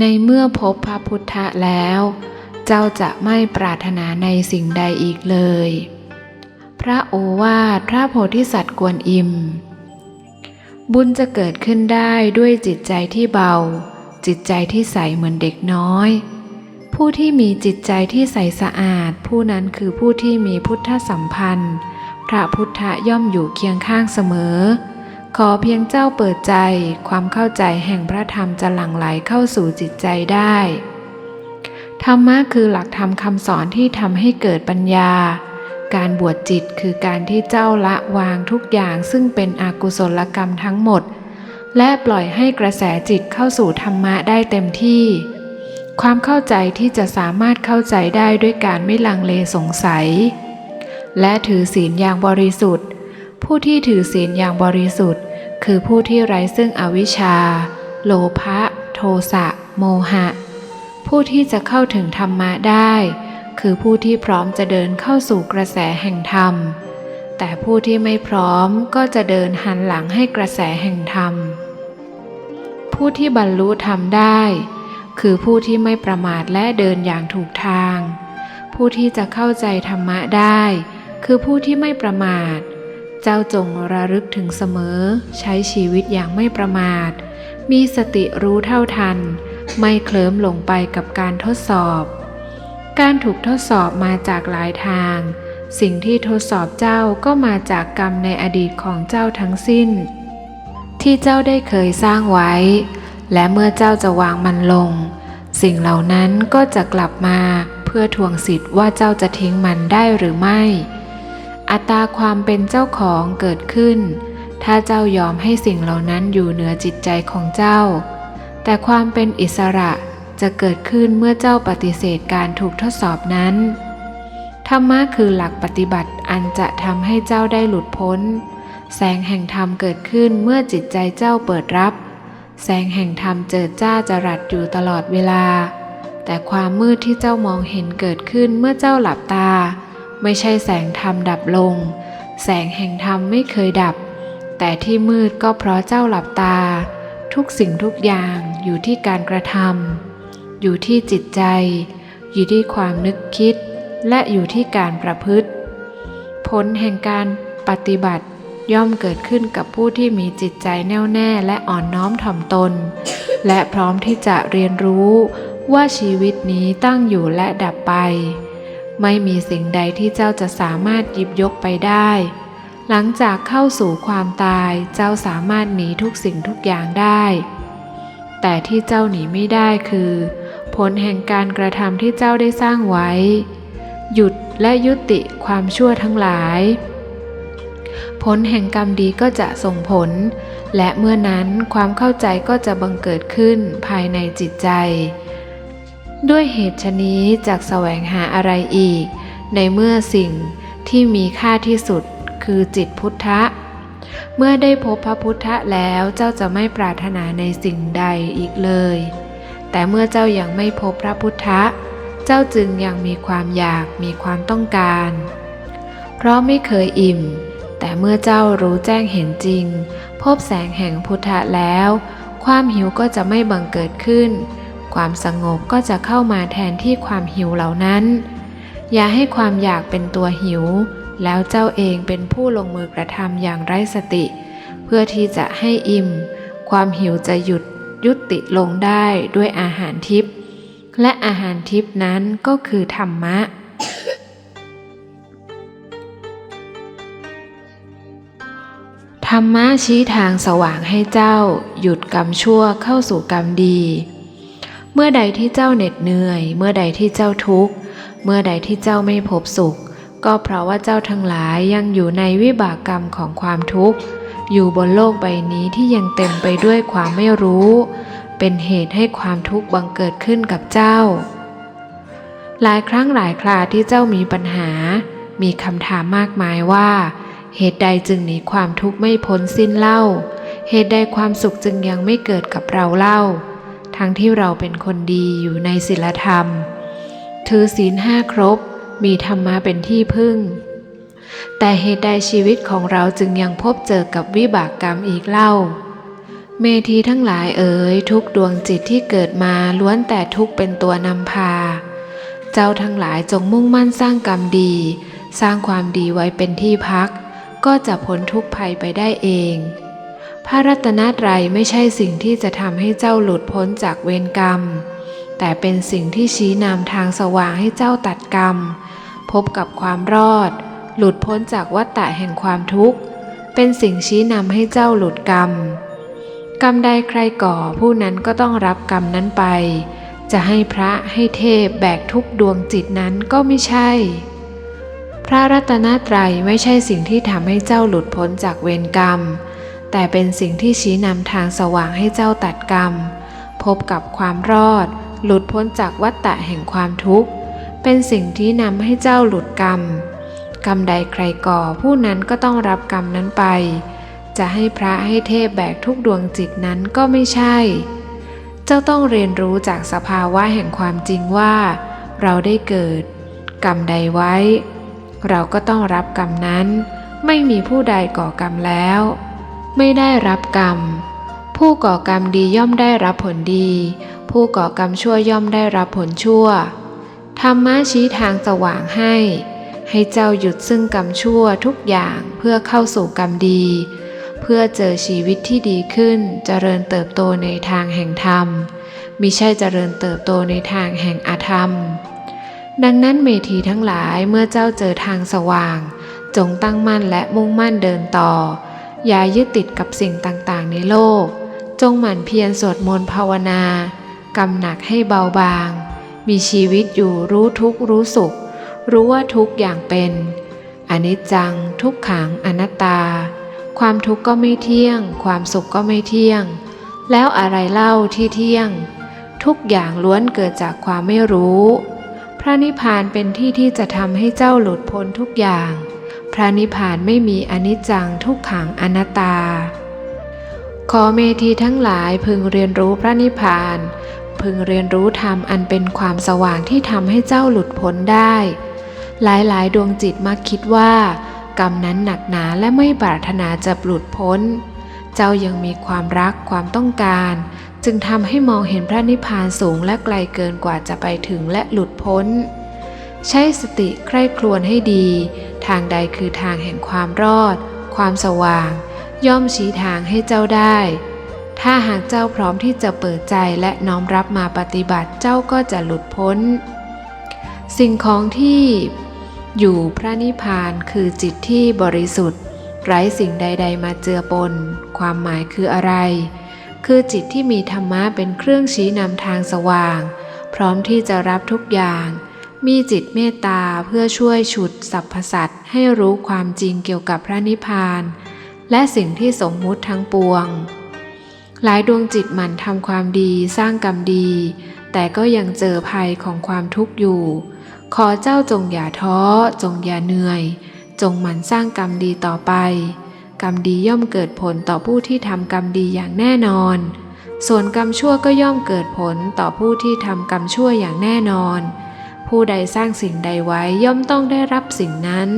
ในเมื่อพบพระพุทธแล้ว เจ้าจะไม่ปรารถนาในสิ่งใดอีกเลย พระโอวาทพระโพธิสัตว์กวนอิม บุญจะเกิดขึ้นได้ด้วยจิตใจที่เบา จิตใจที่ใสเหมือนเด็กน้อย ผู้ที่มีจิตใจที่ใสสะอาด ผู้นั้นคือผู้ที่มีพุทธสัมพันธ์ พระพุทธย่อมอยู่เคียงข้างเสมอ ขอเพียงเจ้าเปิดใจ ความเข้าใจแห่งพระธรรมจะหลั่งไหลเข้าสู่จิตใจได้ ธรรมะคือหลักธรรมคำสอนที่ทำให้เกิดปัญญา การบวชจิตคือการที่เจ้าละวางทุกอย่างซึ่งเป็นอกุศลกรรมทั้งหมด และปล่อยให้กระแสจิตเข้าสู่ธรรมะได้เต็มที่ ความเข้าใจที่จะสามารถเข้าใจได้ด้วยการไม่ลังเลสงสัย และถือศีลอย่างบริสุทธิ์ ผู้ที่ถือศีลอย่างบริสุทธิ์ คือผู้ที่ไร้ซึ่งอวิชชา โลภะ โทสะ โมหะ ผู้ที่จะเข้าถึงธรรมะได้ คือผู้ที่พร้อมจะเดินเข้าสู่กระแสแห่งธรรม แต่ผู้ที่ไม่พร้อมก็จะเดินหันหลังให้กระแสแห่งธรรม ผู้ที่บรรลุธรรมได้ คือผู้ที่ไม่ประมาทและเดินอย่างถูกทาง ผู้ที่จะเข้าใจธรรมะได้ คือผู้ที่ไม่ประมาท เจ้าจงระลึกถึงเสมอ ใช้ชีวิตอย่างไม่ประมาท มีสติรู้เท่าทัน ไม่เคลิ้มหลงไปกับการทดสอบ การถูกทดสอบมาจากหลายทาง สิ่งที่ทดสอบเจ้าก็มาจากกรรมในอดีตของเจ้าทั้งสิ้น ที่เจ้าได้เคยสร้างไว้ และเมื่อเจ้าจะวางมันลง สิ่งเหล่านั้นก็จะกลับมาเพื่อทวงสิทธิ์ว่าเจ้าจะทิ้งมันได้หรือไม่ อัตราความเป็นเจ้าของเกิดขึ้น ถ้าเจ้ายอมให้สิ่งเหล่านั้นอยู่เหนือจิตใจของเจ้า แต่ความเป็นอิสระจะเกิดขึ้นเมื่อเจ้าปฏิเสธการถูกทดสอบนั้น ธรรมะคือหลักปฏิบัติอันจะทำให้เจ้าได้หลุดพ้น แสงแห่งธรรมเกิดขึ้นเมื่อจิตใจเจ้าเปิดรับ แสงแห่งธรรมเจิดจ้าจรัสอยู่ตลอดเวลา แต่ความมืดที่เจ้ามองเห็นเกิดขึ้นเมื่อเจ้าหลับตา ไม่ใช่แสงธรรมดับลง แสงแห่งธรรมไม่เคยดับ แต่ที่มืดก็เพราะเจ้าหลับตา ทุกสิ่งทุกอย่างอยู่ที่การกระทำอยู่ที่จิตใจ อยู่ที่ความนึกคิด และอยู่ที่การประพฤติ ผลแห่งการปฏิบัติย่อมเกิดขึ้นกับผู้ที่มีจิตใจแน่วแน่และอ่อนน้อมถ่อมตน และพร้อมที่จะเรียนรู้ว่าชีวิตนี้ตั้งอยู่และดับไป ไม่มีสิ่งใดที่เจ้าจะสามารถหยิบยกไปได้ หลังจากเข้าสู่ความตายเจ้าสามารถหนีทุกสิ่งทุกอย่างได้ แต่ที่เจ้าหนีไม่ได้คือ ผลแห่งการกระทำที่เจ้าได้สร้างไว้ หยุดและยุติความชั่วทั้งหลาย ผลแห่งกรรมดีก็จะส่งผล และเมื่อนั้นความเข้าใจก็จะบังเกิดขึ้นภายในจิตใจ ด้วยเหตุชนี้จากแสวงหาอะไรอีก ในเมื่อสิ่งที่มีค่าที่สุดคือจิตพุทธะ เมื่อได้พบพระพุทธะแล้วเจ้าจะไม่ปรารถนาในสิ่งใดอีกเลย แต่เมื่อเจ้ายังไม่พบพระพุทธะ เจ้าจึงยังมีความอยากมีความต้องการ เพราะไม่เคยอิ่ม แต่เมื่อเจ้ารู้แจ้งเห็นจริง พบแสงแห่งพุทธะแล้ว ความหิวก็จะไม่บังเกิดขึ้น ความสงบก็จะเข้ามาแทนที่ความหิวเหล่านั้น อย่าให้ความอยากเป็นตัวหิว แล้วเจ้าเองเป็นผู้ลงมือกระทำอย่างไร้สติ เพื่อที่จะให้อิ่ม ความหิวจะหยุดยุติลงได้ด้วยอาหารทิพย์และอาหารทิพย์นั้นก็คือธรรมะธรรมะชี้ทางสว่างให้เจ้า หยุดกรรมชั่วเข้าสู่กรรมดี เมื่อใดที่เจ้าเหน็ดเหนื่อย เมื่อใดที่เจ้าทุกข์ เมื่อใดที่เจ้าไม่พบสุข ก็เพราะว่าเจ้าทั้งหลายยังอยู่ในวิบากกรรมของความทุกข์ อยู่บนโลกใบนี้ที่ยังเต็มไปด้วยความไม่รู้ เป็นเหตุให้ความทุกข์บังเกิดขึ้นกับเจ้า หลายครั้งหลายคราที่เจ้ามีปัญหา มีคำถามมากมายว่า เหตุใดจึงหนีความทุกข์ไม่พ้นสิ้นเล่า เหตุใดความสุขจึงยังไม่เกิดกับเราเล่า ทั้งที่เราเป็นคนดีอยู่ในศีลธรรม ถือศีลห้าครบ มีธรรมะเป็นที่พึ่ง แต่เหตุใดชีวิตของเราจึงยังพบเจอกับวิบากกรรมอีกเล่า เมธีทั้งหลายเอ๋ยทุกดวงจิตที่เกิดมาล้วนแต่ทุกเป็นตัวนำพา เจ้าทั้งหลายจงมุ่งมั่นสร้างกรรมดี สร้างความดีไว้เป็นที่พัก ก็จะพ้นทุกภัยไปได้เอง พระรัตนตรัยไม่ใช่สิ่งที่จะทำให้เจ้าหลุดพ้นจากเวรกรรม แต่เป็นสิ่งที่ชี้นำทางสว่างให้เจ้าตัดกรรม พบกับความรอด หลุดพ้นจากวัฏฏะแห่งความทุกข์ เป็นสิ่งชี้นำให้เจ้าหลุดกรรม กรรมใดใครก่อผู้นั้นก็ต้องรับกรรมนั้นไป จะให้พระให้เทพแบกทุกดวงจิตนั้นก็ไม่ใช่ พระรัตนตรัยไม่ใช่สิ่งที่ทำให้เจ้าหลุดพ้นจากเวรกรรม แต่เป็นสิ่งที่ชี้นำทางสว่างให้เจ้าตัดกรรม พบกับความรอด หลุดพ้นจากวัฏฏะแห่งความทุกข์ เป็นสิ่งที่นำให้เจ้าหลุดกรรม กรรมใดใครก่อผู้นั้นก็ต้องรับกรรมนั้นไป จะให้พระให้เทพแบกทุกดวงจิตนั้นก็ไม่ใช่ เจ้าต้องเรียนรู้จากสภาวะแห่งความจริงว่า เราได้เกิด กรรมใดไว้ เราก็ต้องรับกรรมนั้น ไม่มีผู้ใดก่อกรรมแล้ว ไม่ได้รับกรรม ผู้ก่อกรรมดีย่อมได้รับผลดี ผู้ก่อกรรมชั่วย่อมได้รับผลชั่ว ธรรมะชี้ทางสว่างให้ ให้เจ้าหยุดซึ่งกรรมชั่วทุกอย่างเพื่อเข้าสู่กรรมดี เพื่อเจอชีวิตที่ดีขึ้นเจริญเติบโตในทางแห่งธรรมมิใช่เจริญเติบโตในทางแห่งอธรรม ดังนั้นเมธีทั้งหลายเมื่อเจ้าเจอทางสว่าง จงตั้งมั่นและมุ่งมั่นเดินต่อ อย่ายึดติดกับสิ่งต่างๆ ในโลก จงหมั่นเพียรสวดมนต์ภาวนากำหนักให้เบาบาง มีชีวิตอยู่รู้ทุกข์รู้สุข รู้ว่าทุกอย่างเป็น อนิจจัง ทุกขังอนัตตา ความทุกข์ก็ไม่เที่ยง ความสุขก็ไม่เที่ยง แล้วอะไรเล่าที่เที่ยง ทุกอย่างล้วนเกิดจากความไม่รู้ พระนิพพานเป็นที่ที่จะทำให้เจ้าหลุดพ้นทุกอย่าง พระนิพพานไม่มีอนิจจังทุกขังอนัตตา ขอเมธีทั้งหลายพึงเรียนรู้พระนิพพาน พึงเรียนรู้ธรรมอันเป็นความสว่างที่ทำให้เจ้าหลุดพ้นได้ หลายๆ ดวงจิตมักคิดว่ากรรมนั้นหนักหนาและไม่ปรารถนาจะหลุดพ้น เจ้ายังมีความรักความต้องการ จึงทำให้มองเห็นพระนิพพานสูงและไกลเกินกว่าจะไปถึงและหลุดพ้น ใช้สติใคร่ครวญให้ดี ทางใดคือทางแห่งความรอด ความสว่าง ย่อมชี้ทางให้เจ้าได้ ถ้าหากเจ้าพร้อมที่จะเปิดใจและน้อมรับมาปฏิบัติเจ้าก็จะหลุดพ้น สิ่งของที่อยู่พระนิพพานคือจิตที่บริสุทธิ์ ไร้สิ่งใด ๆ มาเจือปน ความหมายคืออะไร คือจิตที่มีธรรมะเป็นเครื่องชี้นำทางสว่าง พร้อมที่จะรับทุกอย่าง มีจิตเมตตาเพื่อช่วยฉุดสรรพสัตว์ให้รู้ความจริงเกี่ยวกับพระนิพพาน และสิ่งที่สมมุติทั้งปวง หลายดวงจิตหมั่นทำความดีสร้างกรรมดี แต่ก็ยังเจอภัยของความทุกข์อยู่ ขอเจ้าจงอย่าท้อ จงอย่าเหนื่อย จงหมั่นสร้างกรรมดีต่อไป กรรมดีย่อมเกิดผลต่อผู้ที่ทำกรรมดีอย่างแน่นอน ส่วนกรรมชั่วก็ย่อมเกิดผลต่อผู้ที่ทำกรรมชั่วอย่างแน่นอน ผู้ใดสร้างสิ่งใดไว้ย่อมต้องได้รับสิ่งนั้น